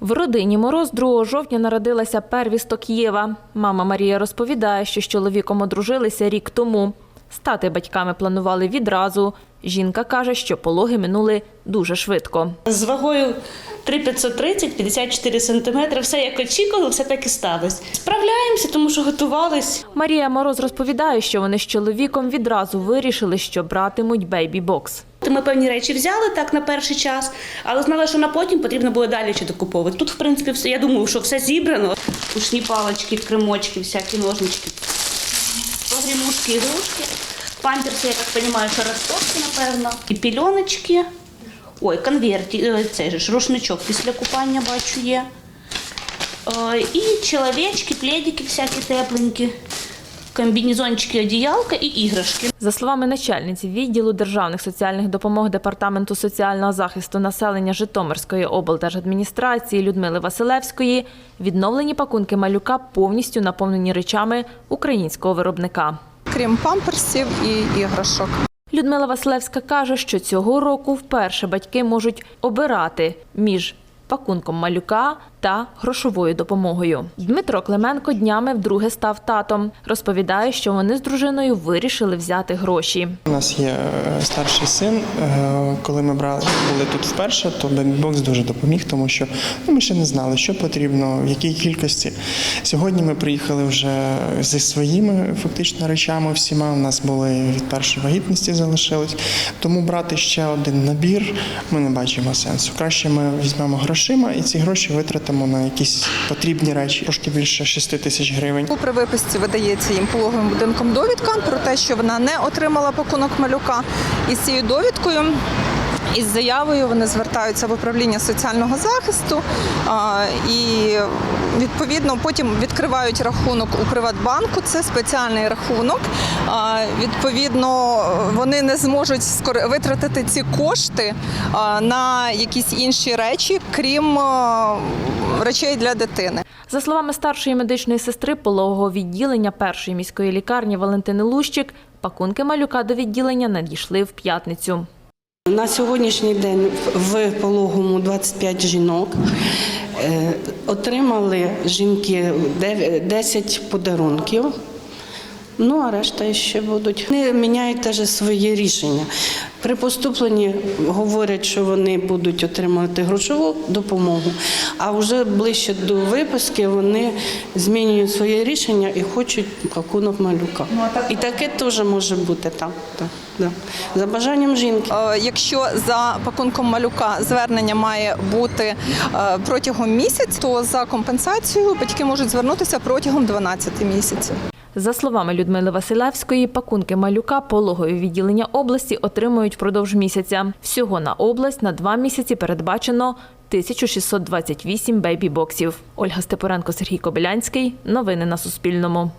В родині Мороз 2 жовтня народилася первісток Єва. Мама Марія розповідає, що з чоловіком одружилися рік тому. Стати батьками планували відразу. Жінка каже, що пологи минули дуже швидко. З вагою 3,530, 54 сантиметри. Все як очікували, все так і сталося. Справляємося, тому що готувались. Марія Мороз розповідає, що вони з чоловіком відразу вирішили, що братимуть бейбі-бокс. Ми певні речі взяли так на перший час, але знали, що на потім потрібно було далі ще докуповувати. Тут, в принципі, все, я думаю, що все зібрано. Ушні палочки, кремочки, всякі ножнички, погрімушки, ігрушки. Памперси, я так розумію, що ростовки, напевно. І пільоночки. Ой, конверті, е, цей же ж рушничок після купання бачу є. Е, І чоловічки, пледики всякі тепленькі, комбінезончики, одіялка і іграшки. За словами начальниці відділу державних соціальних допомог департаменту соціального захисту населення Житомирської облдержадміністрації Людмили Василевської, відновлені пакунки малюка повністю наповнені речами українського виробника. крім памперсів і іграшок. Людмила Василевська каже, що цього року вперше батьки можуть обирати між пакунком малюка та грошовою допомогою. Дмитро Клименко днями вдруге став татом. Розповідає, що вони з дружиною вирішили взяти гроші. У нас є е, старший син. Е, Коли ми брали були тут вперше, то бекбокс дуже допоміг, тому що ну, ми ще не знали, що потрібно, в якій кількості. Сьогодні ми приїхали вже зі своїми фактично речами. Всіма у нас були від першої вагітності залишились. Тому брати ще один набір ми не бачимо сенсу. Краще ми візьмемо грошима і ці гроші витратимо на якісь потрібні речі, трошки більше 6 тисяч гривень. При виписці видається їм пологовим будинком довідка про те, що вона не отримала пакунок малюка. І з цією довідкою. Із заявою вони звертаються в управління соціального захисту і відповідно потім відкривають рахунок у Приватбанку. Це спеціальний рахунок. Відповідно, вони не зможуть витратити ці кошти на якісь інші речі, крім речей для дитини. За словами старшої медичної сестри пологового відділення першої міської лікарні Валентини Лущик, пакунки малюка до відділення надійшли в п'ятницю. На сьогоднішній день в пологому 25 жінок. Е, Отримали жінки дев- 10 подарунків. Ну, а решта ще будуть. Вони міняють теж свої рішення. При поступленні говорять, що вони будуть отримувати грошову допомогу, а вже ближче до виписки вони змінюють своє рішення і хочуть пакунок малюка. І таке теж може бути так. так, так. За бажанням жінки. Е, Якщо за пакунком малюка звернення має бути е, протягом місяця, то за компенсацією батьки можуть звернутися протягом 12 місяців. За словами Людмили Василевської, пакунки малюка пологові відділення області отримують впродовж місяця. Всього на область на два місяці передбачено 1628 бейбі-боксів. Ольга Степоренко, Сергій Кобилянський. Новини на Суспільному.